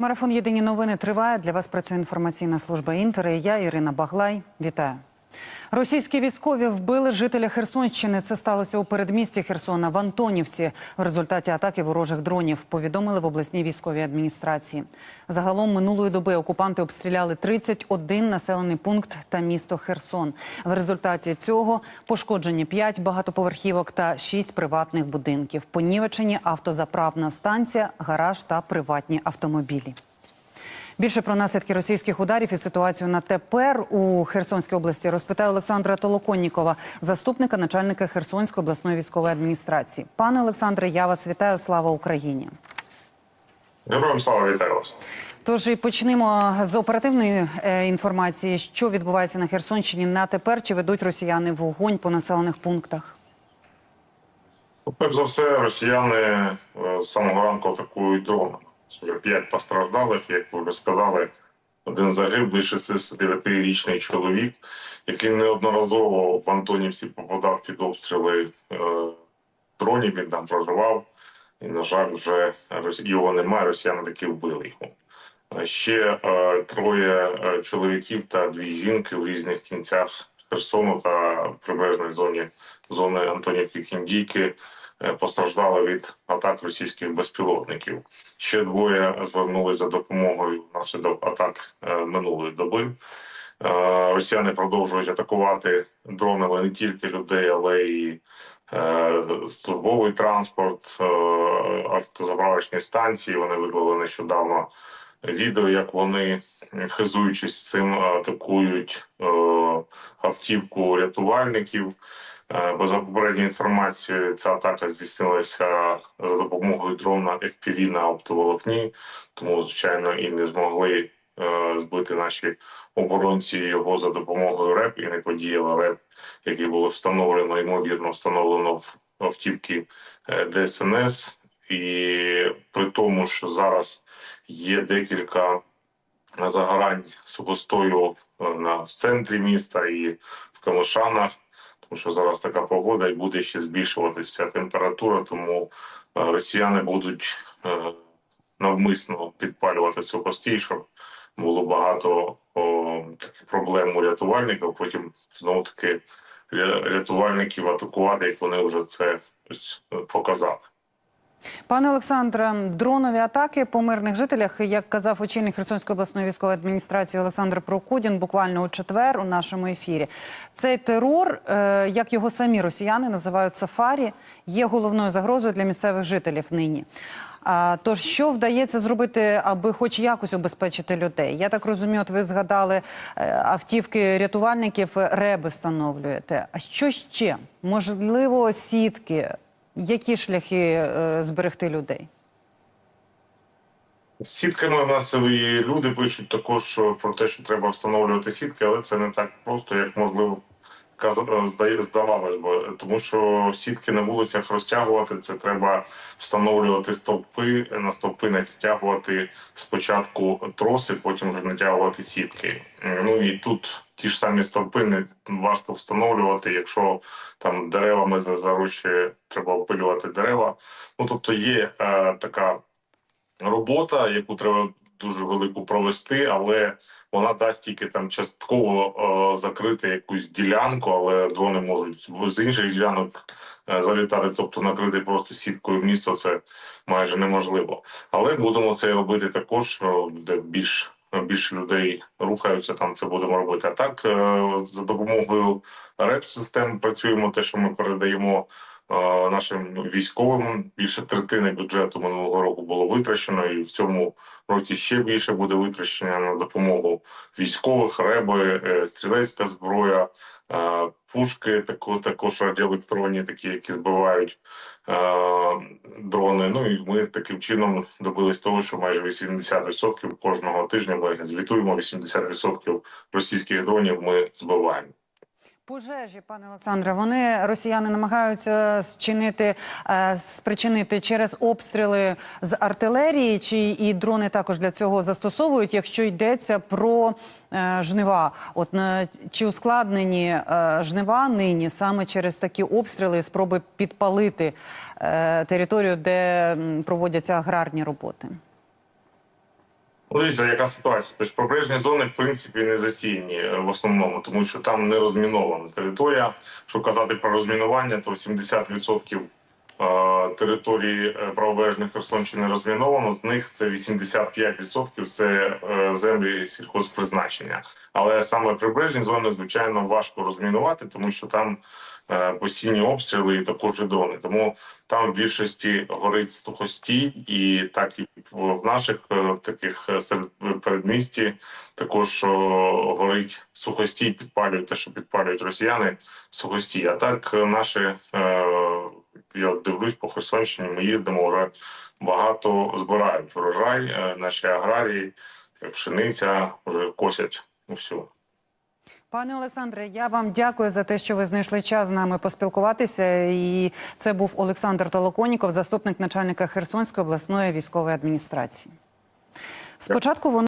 Марафон Єдині новини триває. Для вас працює інформаційна служба Інтер. І я Ірина Баглай. Вітаю. Російські військові вбили жителя Херсонщини. Це сталося у передмісті Херсона в Антонівці. В результаті атаки ворожих дронів повідомили в обласній військовій адміністрації. Загалом минулої доби окупанти обстріляли 31 населений пункт та місто Херсон. В результаті цього пошкоджені 5 багатоповерхівок та 6 приватних будинків. Понівечені автозаправна станція, гараж та приватні автомобілі. Більше про наслідки російських ударів і ситуацію на тепер у Херсонській області розпитає Олександра Толоконнікова, заступника начальника Херсонської обласної військової адміністрації. Пане Олександре, я вас вітаю. Слава Україні. Героям слава вітаю вас. Тож і почнемо з оперативної е, інформації, що відбувається на Херсонщині на тепер. Чи ведуть росіяни вогонь по населених пунктах? Ну, Перш за все, росіяни е, з самого ранку атакують дронами. Це вже п'ять постраждалих, як ви вже сказали. Один загиблий 69-річний чоловік, який неодноразово в Антонівці попадав під обстріли е, дронів. Він там проживав. І, на жаль, вже його немає. Росіяни таки вбили його. Е, Ще е, троє е, чоловіків та дві жінки в різних кінцях Херсону та прибережної зоні зони Антонівки Кіндійки е, постраждали від атак російських безпілотників. Ще двоє звернулись за допомогою внаслідок атак е, минулої доби. Е, Росіяни продовжують атакувати дронами не тільки людей, але й службовий транспорт, автозаправочні станції. Вони виклали нещодавно відео, як вони, хизуючись цим, атакують е, автівку рятувальників. Е, Бо за попередньою інформацією, ця атака здійснилася за допомогою дрона FPV на оптоволокні, тому звичайно і не змогли е, збити наші оборонці його за допомогою РЕП і не подіяла РЕП, який було встановлено, ймовірно, встановлено в автівки е, ДСНС. І при тому, що зараз є декілька загорань сухостою е, в центрі міста і в Камишанах, тому що зараз така погода і буде ще збільшуватися температура, тому е, росіяни будуть е, навмисно підпалювати сухостій, щоб було багато о, таких проблем у рятувальників. Потім знову таки ря- рятувальників атакувати, як вони вже це показали. Пане Олександре, дронові атаки по мирних жителях, як казав очільник Херсонської обласної військової адміністрації Олександр Прокудін, буквально у четвер у нашому ефірі. Цей терор, е, як його самі росіяни називають сафарі, є головною загрозою для місцевих жителів нині. Тож, що вдається зробити, аби хоч якось убезпечити людей? Я так розумію, от ви згадали е, автівки рятувальників, реби встановлюєте. А що ще? Можливо, сітки? Які шляхи е, зберегти людей? З сітками в нас і люди пишуть також про те, що треба встановлювати сітки, але це не так просто, як можливо здавалось би. Тому що сітки на вулицях розтягувати це треба встановлювати стовпи, на стовпи натягувати спочатку троси, потім вже натягувати сітки. Ну і тут ті ж самі стовпи не важко встановлювати, якщо там деревами за- зарощує, треба опилювати дерева. Ну тобто є е, така робота, яку треба дуже велику провести, але вона дасть тільки там частково е, закрити якусь ділянку, але дрони можуть з інших ділянок е, залітати, тобто накрити просто сіткою в місто це майже неможливо. Але будемо це робити також, е, де більш більше людей рухаються, там це будемо робити. А так е, за допомогою реп-систем працюємо, те, що ми передаємо нашим військовим. Більше третини бюджету минулого року було витрачено, і в цьому році ще більше буде витрачено на допомогу військових, реби, е, стрілецька зброя, е, пушки, тако- також радіоелектронні, такі, які збивають е, дрони. Ну і ми таким чином добились того, що майже 80% кожного тижня ми звітуємо 80% російських дронів ми збиваємо. Пожежі, пане Олександре, вони росіяни намагаються зчинити, е, спричинити через обстріли з артилерії, чи і дрони також для цього застосовують, якщо йдеться про е, жнива. От чи ускладнені е, жнива нині саме через такі обстріли, спроби підпалити територію, де проводяться аграрні роботи? Ну, Дивіться, яка ситуація? Тобто прибережні зони, в принципі, не засіяні е, в основному, тому що там не розмінована територія. Що казати про розмінування, то 70% е, території е, правобережної Херсонщини розміновано. З них це 85% це е, землі сільхозпризначення. Але саме прибережні зони, звичайно, важко розмінувати, тому що там е, постійні обстріли і також і дрони. Тому там в більшості горить сухостій, і так і в наших таких передмісті також горить сухостій, підпалюють те, що підпалюють росіяни сухостій. А так наші я дивлюсь по Херсонщині. Ми їздимо вже багато збирають врожай. е, Наші аграрії, пшениця вже косять всю. Пане Олександре, я вам дякую за те, що ви знайшли час з нами поспілкуватися. І це був Олександр Толоконіков, заступник начальника Херсонської обласної військової адміністрації. Спочатку вони.